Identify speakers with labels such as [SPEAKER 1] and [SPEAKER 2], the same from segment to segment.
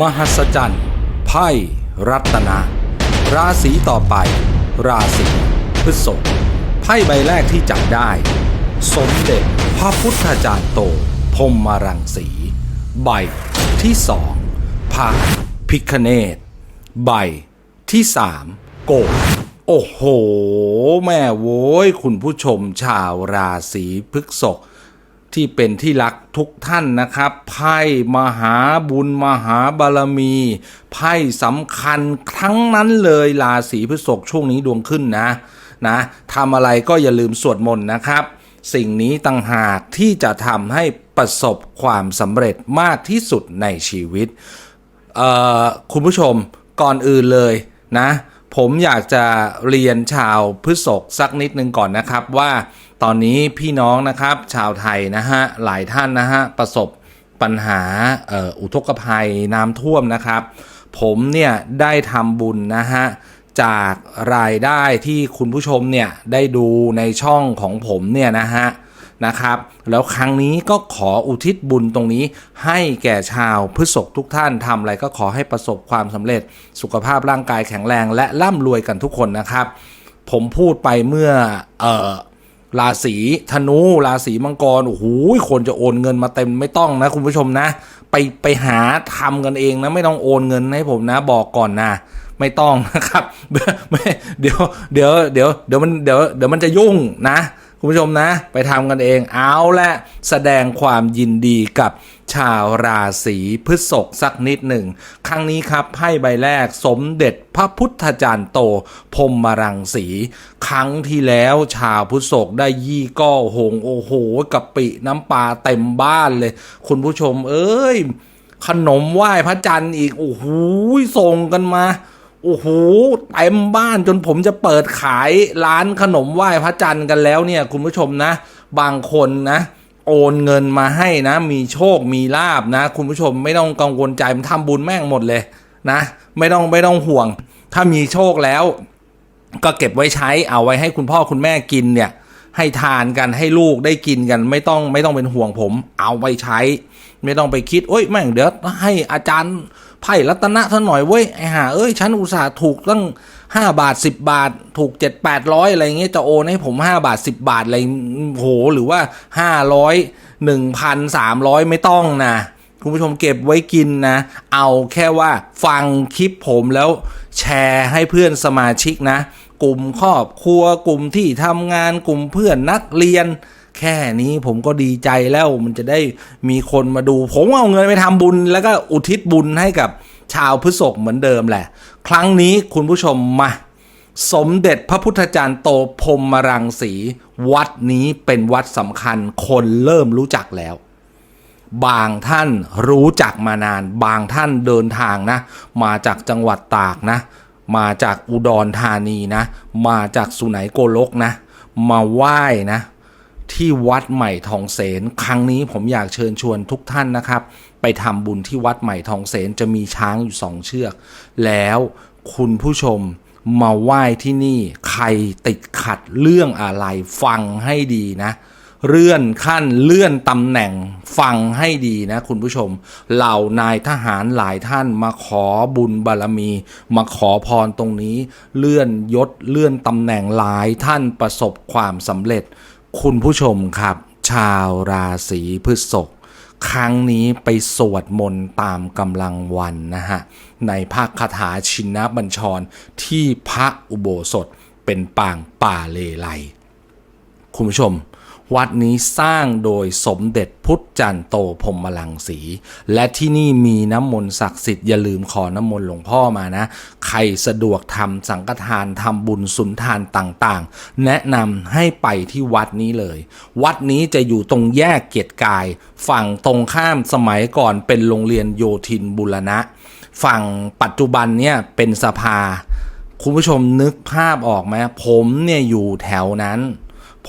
[SPEAKER 1] มหัศจรรย์ไพ่รัตนะราศีต่อไป ราศีพฤษภไพ่ใบแรกที่จับได้ สมเด็จพระพุทธจารย์โตพรหมรังสี ใบที่สองพระพิคเนตใบที่สามโกโอ้โห แม่โว้ย คุณผู้ชมชาวราศีพฤษภ ที่เป็นที่รักทุกท่านนะครับ ไพ่มหาบุญมหาบารมี ไพ่สำคัญครั้งนั้นเลยราศีพฤษภช่วงนี้ดวงขึ้นนะนะทำอะไรก็อย่าลืมสวดมนต์นะครับ สิ่งนี้ต่างหากที่จะทำให้ประสบความสำเร็จมากที่สุดในชีวิต คุณผู้ชมก่อนอื่นเลยนะ ผมอยากจะเรียนชาวพฤษภสักนิดนึงก่อนนะครับว่า ตอนนี้พี่น้องนะครับชาวไทยนะฮะหลายท่านนะฮะประสบปัญหาอ,อุทกภัยน้ำท่วมนะครับ ผมเนี่ยได้ทำบุญนะฮะจากรายได้ที่คุณผู้ชมเนี่ยได้ดูในช่องของผมเนี่ยนะฮะนะครับแล้วครั้งนี้ก็ขออุทิศบุญตรงนี้ ให้แก่ชาวพฤษภทุกท่านทำอะไรก็ขอให้ประสบความสำเร็จสุขภาพร่างกายแข็งแรง และร่ำรวยกันทุกคนนะครับ ผมพูดไปเมื่อเออ ราศีธนูราศีมังกรโอ้โหคนจะโอนเงินมาเต็มไม่ต้องนะคุณผู้ชมนะ ไปไปหาทำกันเองนะไม่ต้องโอนเงินให้ผมนะบอกก่อนนะไม่ต้องนะครับเดี๋ยวเดี๋ยวเดี๋ยวเดี๋ยวมันเดี๋ยวเดี๋ยวมันจะยุ่งนะ คุณผู้ชมนะ ไปทำกันเองเอาละแสดงความยินดีกับชาวราศีพฤษภสักนิดหนึ่ง ครั้งนี้ครับไพ่ใบแรกสมเด็จพระพุทธจารย์โตพรหมรังสี ครั้งที่แล้วชาวพฤษภได้ยี่ก้อหงโอ้โหกะปิน้ำปลาเต็มบ้านเลย คุณผู้ชมเอ้ย ขนมไหว้พระจันทร์อีก โอ้โหส่งกันมา โอ้โหเต็มบ้านจนผมจะเปิดขายร้านขนมไหว้พระจันทร์กันแล้วเนี่ย คุณผู้ชมนะ บางคนนะโอนเงินมาให้นะ มีโชคมีลาบนะ คุณผู้ชมไม่ต้องกังวลใจมันทำบุญแม่งหมดเลยนะ ไม่ต้องไม่ต้องห่วง ถ้ามีโชคแล้ว ก็เก็บไว้ใช้เอาไว้ให้คุณพ่อคุณแม่กินเนี่ย ให้ทานกันให้ลูกได้กินกัน ไม่ต้องไม่ต้องเป็นห่วงผม เอาไว้ใช้ ไม่ต้องไปคิดโอ้ยแม่งเดี๋ยวให้อาจารย์ ไพ่รัตนะท่าหน่อยเว้ยไอ้ห่าเอ้ยฉันอุตส่าห์ถูกตั้งห้าบาทสิบบาท ถูกเจ็ดแปดร้อยอะไรเงี้ยจะโอนให้ผมห้าบาทสิบบาทอะไรโหหรือว่าห้าร้อยหนึ่งพันสามร้อยไม่ต้องนะคุณผู้ชมเก็บไว้กินนะ เอาแค่ว่าฟังคลิปผมแล้วแชร์ให้เพื่อนสมาชิกนะ กลุ่มครอบครัวกลุ่มที่ทำงานกลุ่มเพื่อนนักเรียน แค่นี้ผมก็ดีใจแล้วมันจะได้มีคนมาดู ผมเอาเงินไปทำบุญ แล้วก็อุทิศบุญให้กับชาวพฤษภเหมือนเดิมแหละ ครั้งนี้คุณผู้ชมมา สมเด็จพระพุทธจารย์โตพรหมรังสี วัดนี้เป็นวัดสำคัญคนเริ่มรู้จักแล้ว บางท่านรู้จักมานาน บางท่านเดินทางนะ มาจากจังหวัดตากนะ มาจากอุดรธานีนะ มาจากสุไหนโกลกนะ มาไหว้นะ ที่วัดใหม่ทองเสนครั้งนี้ผมอยากเชิญชวนทุกท่านนะครับ ไปทำบุญที่วัดใหม่ทองเสนจะมีช้างอยู่สองเชือก แล้วคุณผู้ชมมาไหว้ที่นี่ใครติดขัดเรื่องอะไร ฟังให้ดีนะ เลื่อนขั้นเลื่อนตำแหน่งฟังให้ดีนะคุณผู้ชม เหล่านายทหารหลายท่านมาขอบุญบารมี มาขอพรตรงนี้ เลื่อนยศเลื่อนตำแหน่งหลายท่านประสบความสำเร็จ คุณผู้ชมครับ ชาวราศีพฤษภครั้งนี้ไปสวดมนต์ตามกำลังวันนะฮะ ในภาคคาถาชินบัญชรที่พระอุโบสถเป็นปางป่าเลไลคุณผู้ชม วัดนี้สร้างโดยสมเด็จพุทธจันโตพรหมลังสี และที่นี่มีน้ำมนต์ศักดิ์สิทธิ์อย่าลืมขอน้ำมนต์หลวงพ่อมานะ ใครสะดวกทำสังฆทานทำบุญสุนทานต่างๆ แนะนำให้ไปที่วัดนี้เลย วัดนี้จะอยู่ตรงแยกเกียรติกาย ฝั่งตรงข้ามสมัยก่อนเป็นโรงเรียนโยธินบุรณะ ฝั่งปัจจุบันเนี่ยเป็นสภา คุณผู้ชมนึกภาพออกไหมผมเนี่ยอยู่แถวนั้น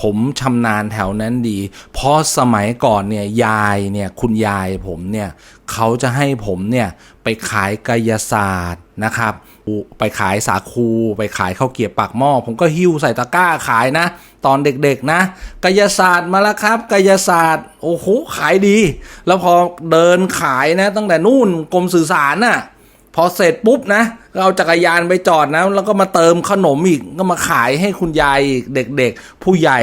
[SPEAKER 1] ผมชำนาญแถวนั้นดี เพราะสมัยก่อนเนี่ยยายเนี่ยคุณยายผมเนี่ยเขาจะให้ผมเนี่ยไปขายกายศาสตร์นะครับ ไปขายสาคู ไปขายข้าวเกียบปากหม้อผมก็หิ้วใส่ตะกร้าขายนะ ตอนเด็กๆนะกายศาสตร์มาแล้วครับกายศาสตร์โอ้โหขายดี แล้วพอเดินขายนะตั้งแต่นู่นกรมสื่อสารน่ะ พอเสร็จปุ๊บนะเอาจักรยานไปจอดนะ แล้วก็มาเติมขนมอีกก็มาขายให้คุณยายอีกเด็กๆ ผู้ใหญ่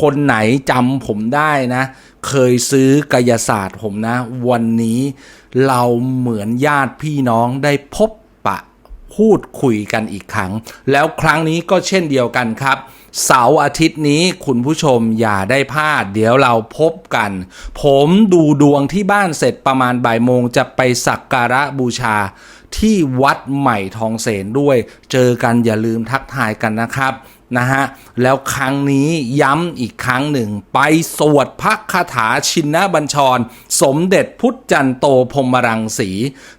[SPEAKER 1] คนไหนจำผมได้นะ เคยซื้อกายศาสตร์ผมนะ วันนี้เราเหมือนญาติพี่น้องได้พบปะพูดคุยกันอีกครั้ง แล้วครั้งนี้ก็เช่นเดียวกันครับ เสาร์อาทิตย์นี้คุณผู้ชมอย่าได้พลาด เดี๋ยวเราพบกัน ผมดูดวงที่บ้านเสร็จประมาณบ่ายโมงจะไปสักการะบูชา ที่วัดใหม่ทองเสนด้วย เจอกันอย่าลืมทักทายกันนะครับนะฮะแล้วครั้งนี้ย้ำอีกครั้งหนึ่ง ไปสวดพระคาถาชินบัญชร สมเด็จพุทธจันโตพรมรังสี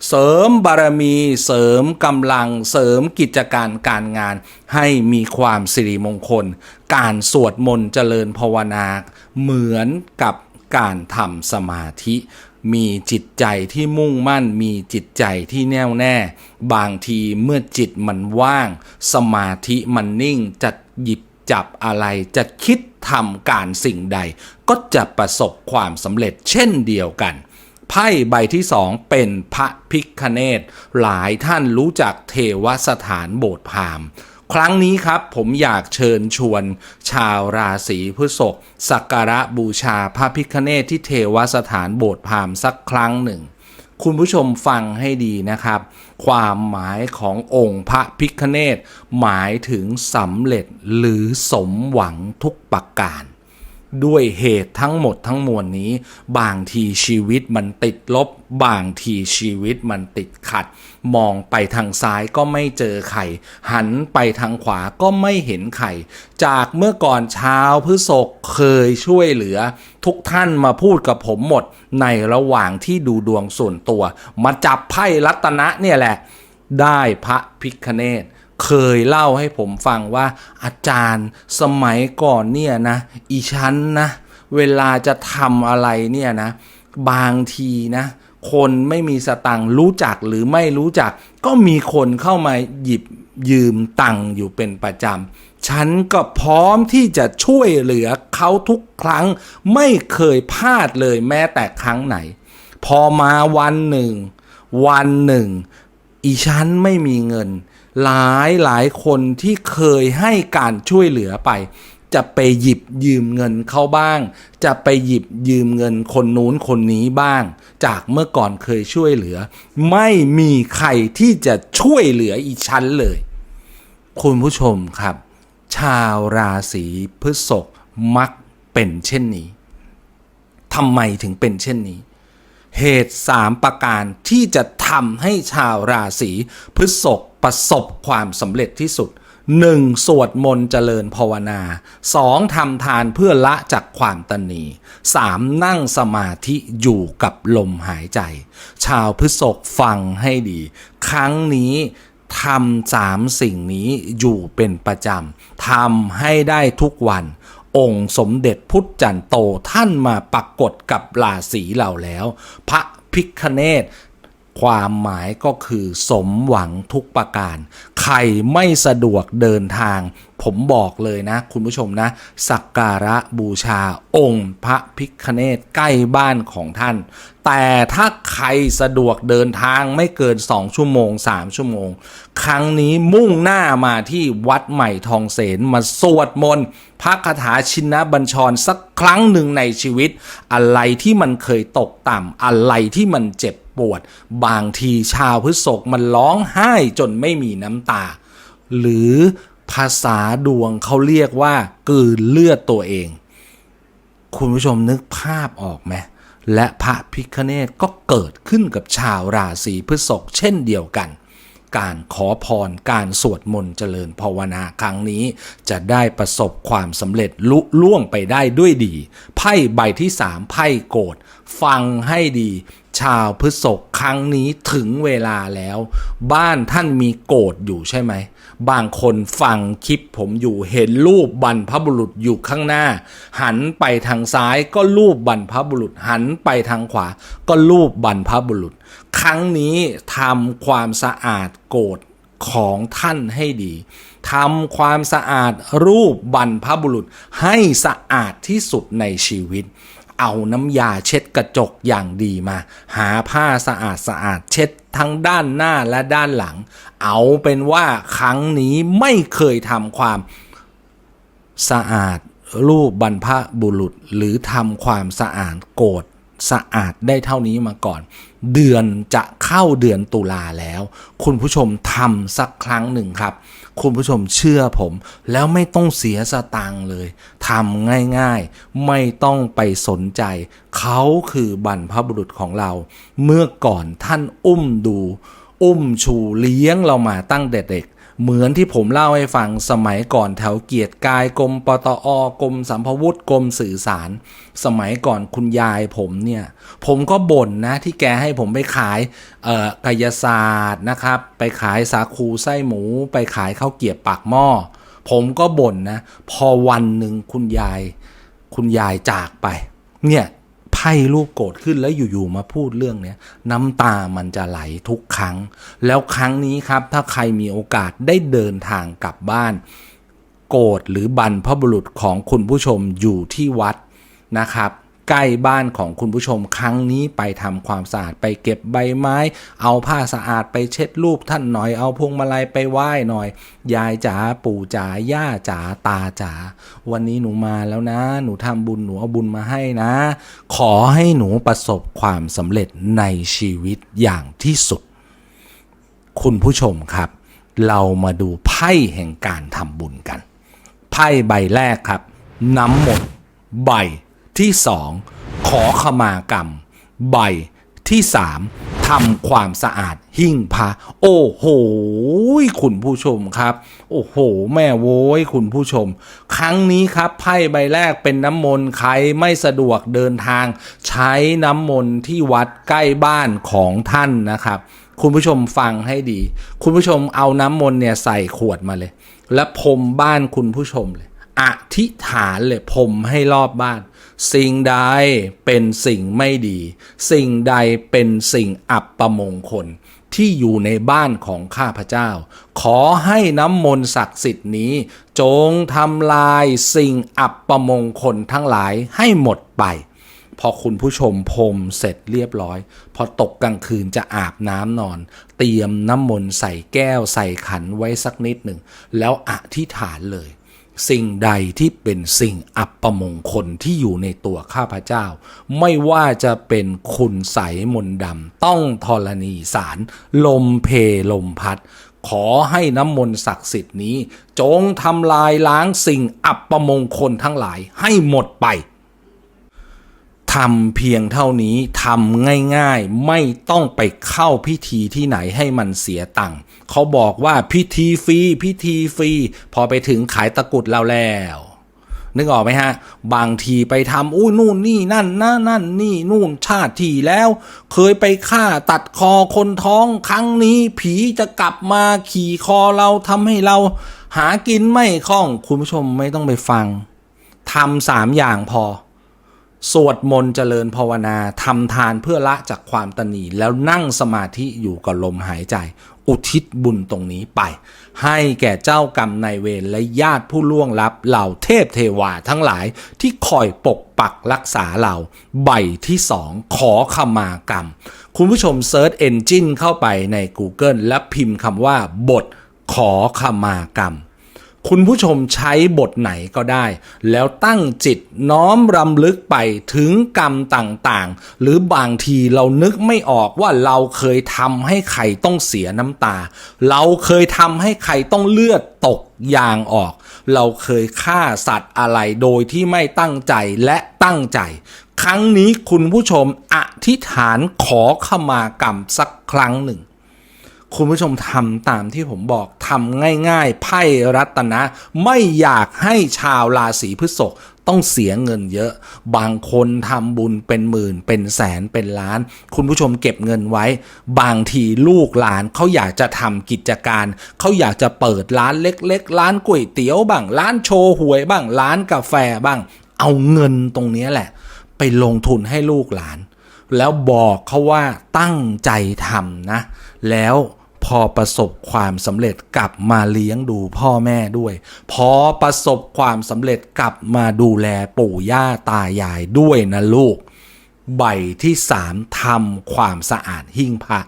[SPEAKER 1] เสริมบารมีเสริมกำลังเสริมกิจการการงาน ให้มีความสิริมงคล การสวดมนต์เจริญภาวนา เหมือนกับการทำสมาธิ มีจิตใจที่มุ่งมั่น มีจิตใจที่แน่วแน่ บางทีเมื่อจิตมันว่าง สมาธิมันนิ่งจะหยิบจับอะไรจะคิดทำการสิ่งใด ก็จะประสบความสำเร็จเช่นเดียวกันไพ่ใบที่สองเป็นพระพิคเนตหลายท่านรู้จักเทวสถานโบสถ์พาม ครั้งนี้ครับผมอยากเชิญชวนชาวราศีพฤษภสักการะบูชาพระพิคเนตที่เทวสถานโบสถ์พามสักครั้งหนึ่ง คุณผู้ชมฟังให้ดีนะครับ ความหมายขององค์พระพิคเนตหมายถึงสำเร็จหรือสมหวังทุกประการ ด้วยเหตุทั้งหมดทั้งมวลนี้ บางทีชีวิตมันติดลบ บางทีชีวิตมันติดขัด มองไปทางซ้ายก็ไม่เจอใครหันไปทางขวาก็ไม่เห็นใครจากเมื่อก่อนเช้าพฤษกเคยช่วยเหลือ ทุกท่านมาพูดกับผมหมด ในระหว่างที่ดูดวงส่วนตัว มาจับไพ่รัตนะเนี่ยแหละ ได้พระพิคเนต เคยเล่าให้ผมฟังว่าอาจารย์สมัยก่อนเนี่ยนะอีชั้นนะ เวลาจะทำอะไรเนี่ยนะ บางทีนะ คนไม่มีสตังค์รู้จักหรือไม่รู้จัก ก็มีคนเข้ามาหยิบยืมตังค์อยู่เป็นประจำ ฉันก็พร้อมที่จะช่วยเหลือเขาทุกครั้ง ไม่เคยพลาดเลยแม้แต่ครั้งไหน พอมาวันหนึ่ง วันหนึ่ง อีฉันไม่มีเงิน หลายหลายคนที่เคยให้การช่วยเหลือไป จะไปหยิบยืมเงินเขาบ้าง จะไปหยิบยืมเงินคนนู้นคนนี้บ้าง จากเมื่อก่อนเคยช่วยเหลือ ไม่มีใครที่จะช่วยเหลืออีฉันเลย คุณผู้ชมครับ ชาวราศีพฤษภมักเป็นเช่นนี้ทำไมถึงเป็นเช่นนี้ เหตุสามประการที่จะทำให้ชาวราศีพฤษภ ประสบความสำเร็จที่สุด 1. สวดมนต์เจริญภาวนา 2. ทำทานเพื่อละจากความตนี 3. นั่งสมาธิอยู่กับลมหายใจ ชาวพฤษภฟังให้ดี ครั้งนี้ทำสามสิ่งนี้อยู่เป็นประจำทำให้ได้ทุกวัน องค์สมเด็จพุทธจันโตท่านมาปรากฏกับราศีเราแล้ว พระพิคเนต ความหมายก็คือสมหวังทุกประการ ใครไม่สะดวกเดินทาง ผมบอกเลยนะ คุณผู้ชมนะ สักการะบูชาองค์พระพิคเนตใกล้บ้านของท่าน แต่ถ้าใครสะดวกเดินทางไม่เกิน 2 ชั่วโมง 3 ชั่วโมง ครั้งนี้มุ่งหน้ามาที่วัดใหม่ทองเสนมาสวดมนต์พระคาถาชินบัญชรสักครั้งหนึ่งในชีวิต อะไรที่มันเคยตกต่ำอะไรที่มันเจ็บ ปวด บางทีชาวพฤษกมันร้องไห้จนไม่มีน้ำตา หรือภาษาดวงเขาเรียกว่า กืนเลือดตัวเอง คุณผู้ชมนึกภาพออกไหมและพระพิคเนตก็เกิดขึ้นกับชาวราศีพฤษกเช่นเดียวกัน การขอพรการสวดมนต์เจริญภาวนาครั้งนี้ จะได้ประสบความสำเร็จลุล่วงไปได้ด้วยดี ไพ่ใบที่สามไพ่โกรธฟังให้ดี ชาวพฤษกครั้งนี้ถึงเวลาแล้ว บ้านท่านมีโกรธอยู่ใช่ไหม บางคนฟังคลิปผมอยู่เห็นรูปบรรพบุรุษอยู่ข้างหน้า หันไปทางซ้ายก็รูปบรรพบุรุษ หันไปทางขวา ก็รูปบรรพบุรุษ ครั้งนี้ทำความสะอาดโกรธของท่านให้ดีทำความสะอาดรูปบรรพบุรุษให้สะอาดที่สุดในชีวิต เอาน้ำยาเช็ดกระจกอย่างดีมา หาผ้าสะอาดสะอาดเช็ดทั้งด้านหน้าและด้านหลัง เอาเป็นว่าครั้งนี้ไม่เคยทำความสะอาดรูปบรรพบุรุษหรือทำความสะอาดโกรธสะอาดได้เท่านี้มาก่อน เดือนจะเข้าเดือนตุลาแล้ว คุณผู้ชมทำสักครั้งหนึ่งครับ คุณผู้ชมเชื่อผม แล้วไม่ต้องเสียสตางค์เลยทำง่ายๆ ไม่ต้องไปสนใจ เขาคือบรรพบุรุษของเรา เมื่อก่อนท่านอุ้มดู อุ้มชูเลี้ยงเรามาตั้งแต่เด็ก เหมือนที่ผมเล่าให้ฟังสมัยก่อนแถวเกียรติกายกรมปตอกรมสัมพวุธกรมสื่อสาร สมัยก่อนคุณยายผมเนี่ย ผมก็บ่นนะที่แกให้ผมไปขายเอ่อกายศาสตร์นะครับ ไปขายสาคูไส้หมู ไปขายข้าวเกียบปากหม้อผมก็บ่นนะ พอวันหนึ่งคุณยาย คุณยายจากไป เนี่ย ให้ลูกโกรธขึ้นแล้วอยู่ๆมาพูดเรื่องเนี้ยน้ำตามันจะไหลทุกครั้ง แล้วครั้งนี้ครับ ถ้าใครมีโอกาสได้เดินทางกลับบ้าน โกรธหรือบรรพบุรุษของคุณผู้ชมอยู่ที่วัดนะครับ ใกล้บ้านของคุณผู้ชมครั้งนี้ไปทำความสะอาดไปเก็บใบไม้ เอาผ้าสะอาดไปเช็ดรูปท่านหน่อยเอาพวงมาลัยไปไหว้หน่อย ยายจ๋าปู่จ๋าย่าจ๋าตาจ๋าวันนี้หนูมาแล้วนะ หนูทำบุญหนูเอาบุญมาให้นะ ขอให้หนูประสบความสำเร็จในชีวิตอย่างที่สุด คุณผู้ชมครับ เรามาดูไพ่แห่งการทำบุญกัน ไพ่ใบแรกครับ น้ำมนต์ใบ ที่สองขอขมากรรม ใบที่สามทำความสะอาดหิ้งพระโอ้โห คุณผู้ชมครับ โอ้โห แม่โว้ยคุณผู้ชม ครั้งนี้ครับไพ่ใบแรกเป็นน้ำมนต์ใครไม่สะดวกเดินทาง ใช้น้ำมนต์ที่วัดใกล้บ้านของท่านนะครับ คุณผู้ชมฟังให้ดี คุณผู้ชมเอาน้ำมนต์เนี่ยใส่ขวดมาเลย และพรมบ้านคุณผู้ชมเลย อธิษฐานเลยพรมให้รอบบ้าน สิ่งใดเป็นสิ่งไม่ดี สิ่งใดเป็นสิ่งอับประมงคล ที่อยู่ในบ้านของข้าพเจ้า ขอให้น้ำมนต์ศักดิ์สิทธิ์นี้ จงทำลายสิ่งอับประมงคลทั้งหลายให้หมดไป พอคุณผู้ชมพรมเสร็จเรียบร้อย พอตกกลางคืนจะอาบน้ำนอน เตรียมน้ำมนต์ใส่แก้วใส่ขันไว้สักนิดหนึ่ง แล้วอธิษฐานเลย สิ่งใดที่เป็นสิ่งอัปมงคลที่อยู่ในตัวข้าพเจ้า ไม่ว่าจะเป็นคุณใสมนดำต้องธรณีสาร ลมเพลมพัด ขอให้น้ำมนต์ศักดิ์สิทธิ์นี้ จงทำลายล้างสิ่งอัปมงคลทั้งหลายให้หมดไป ทำเพียงเท่านี้ทำง่ายๆ ไม่ต้องไปเข้าพิธีที่ไหนให้มันเสียตังค์เขาบอกว่าพิธีฟรีพิธีฟรีพอไปถึงขายตะกุดเราแล้ว นึกออกไหมฮะ บางทีไปทำอุ้ยนู่นนี่นั่นนะนั่นนี่นู่นชาติที่แล้ว เคยไปฆ่าตัดคอคนท้องครั้งนี้ ผีจะกลับมาขี่คอเราทำให้เราหากินไม่คล่อง คุณผู้ชมไม่ต้องไปฟังทำสามอย่างพอ สวดมนต์เจริญภาวนาทำทานเพื่อละจากความตนีแล้วนั่งสมาธิอยู่กับลมหายใจ อุทิศบุญตรงนี้ไป ให้แก่เจ้ากรรมนายเวรและญาติผู้ล่วงลับเหล่าเทพเทวาทั้งหลายที่คอยปกปักรักษาเรา ใบที่สองขอขมากรรม คุณผู้ชมเซิร์ชเอนจินเข้าไปใน Google และพิมพ์คำว่าบทขอขมากรรม คุณผู้ชมใช้บทไหนก็ได้ แล้วตั้งจิตน้อมรำลึกไปถึงกรรมต่างๆ หรือบางทีเรานึกไม่ออกว่าเราเคยทำให้ใครต้องเสียน้ำตา เราเคยทำให้ใครต้องเลือดตกยางออก เราเคยฆ่าสัตว์อะไรโดยที่ไม่ตั้งใจและตั้งใจ ครั้งนี้คุณผู้ชมอธิษฐานขอขมากรรมสักครั้งหนึ่ง คุณผู้ชมทำตามที่ผมบอกทำง่ายๆ ไพ่รัตนะ ไม่อยากให้ชาวราศีพฤษภต้องเสียเงินเยอะ บางคนทำบุญเป็นหมื่น เป็นแสนเป็นล้าน คุณผู้ชมเก็บเงินไว้ บางทีลูกหลานเขาอยากจะทำกิจการ เขาอยากจะเปิดร้านเล็ก ๆ ร้านก๋วยเตี๋ยวบ้าง ร้านโชว์หวยบ้าง ร้านกาแฟบ้าง เอาเงินตรงนี้แหละ ไปลงทุนให้ลูกหลาน แล้วบอกเขาว่าตั้งใจทำนะ แล้ว พอประสบความสำเร็จกลับมาเลี้ยงดูพ่อแม่ด้วย พอประสบความสำเร็จกลับมาดูแลปู่ย่าตายายด้วยนะลูก ใบที่สามทำความสะอาดหิ้งพระ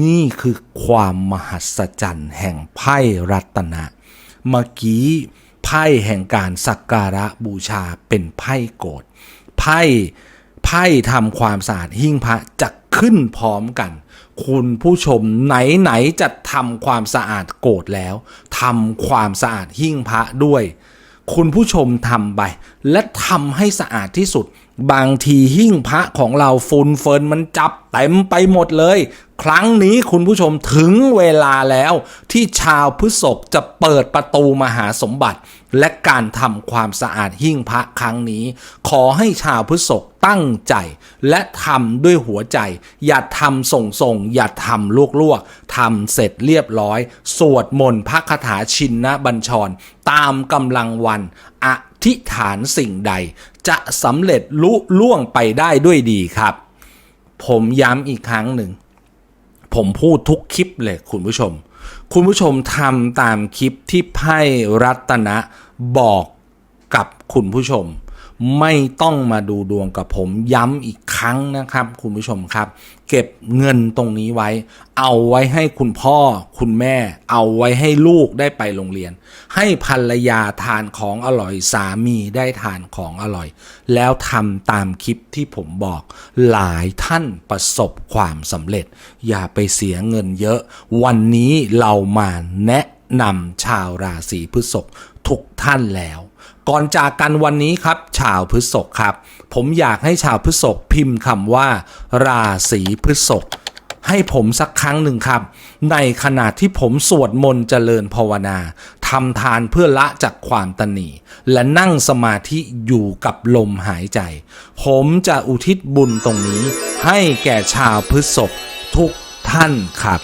[SPEAKER 1] นี่คือความมหัศจรรย์แห่งไพ่รัตนะเมื่อกี้ไพ่แห่งการสักการะบูชาเป็นไพ่โกรธไพ่ไพ่ทำความสะอาดหิ้งพระจะขึ้นพร้อมกัน คุณผู้ชมไหนๆจะทำความสะอาดโกรธแล้วทำความสะอาดหิ้งพระด้วย คุณผู้ชมทำไปและทำให้สะอาดที่สุด บางทีหิ้งพระของเราฝุ่นเฟินมันจับเต็มไปหมดเลย ครั้งนี้คุณผู้ชมถึงเวลาแล้ว ที่ชาวพฤษภจะเปิดประตูมหาสมบัติ และการทำความสะอาดหิ้งพระครั้งนี้ ขอให้ชาวพฤษภตั้งใจ และทำด้วยหัวใจ อย่าทำส่งส่งๆอย่าทำลวกลวกๆทำเสร็จเรียบร้อย สวดมนต์พระคาถาชินนะบัญชร ตามกำลังวันอธิษฐานสิ่งใด จะสำเร็จลุล่วงไปได้ด้วยดีครับ ผมย้ำอีกครั้งหนึ่ง ผมพูดทุกคลิปเลยคุณผู้ชม คุณผู้ชมทำตามคลิปที่ไพ่รัตนะบอกกับคุณผู้ชม ไม่ต้องมาดูดวงกับผมย้ำอีกครั้งนะครับ คุณผู้ชมครับ เก็บเงินตรงนี้ไว้ เอาไว้ให้คุณพ่อคุณแม่ เอาไว้ให้ลูกได้ไปโรงเรียน ให้ภรรยาทานของอร่อยสามีได้ทานของอร่อย แล้วทำตามคลิปที่ผมบอก หลายท่านประสบความสำเร็จ อย่าไปเสียเงินเยอะ วันนี้เรามาแนะนำชาวราศีพฤษภทุกท่านแล้ว ก่อนจากกันวันนี้ครับชาวพฤษภครับ ผมอยากให้ชาวพฤษภพิมพ์คำว่า ราศีพฤษภให้ผมสักครั้งหนึ่งครับ ในขณะที่ผมสวดมนต์เจริญภาวนาทำทานเพื่อละจากความตนีและนั่งสมาธิอยู่กับลมหายใจ ผมจะอุทิศบุญตรงนี้ ให้แก่ชาวพฤษภทุกท่านครับ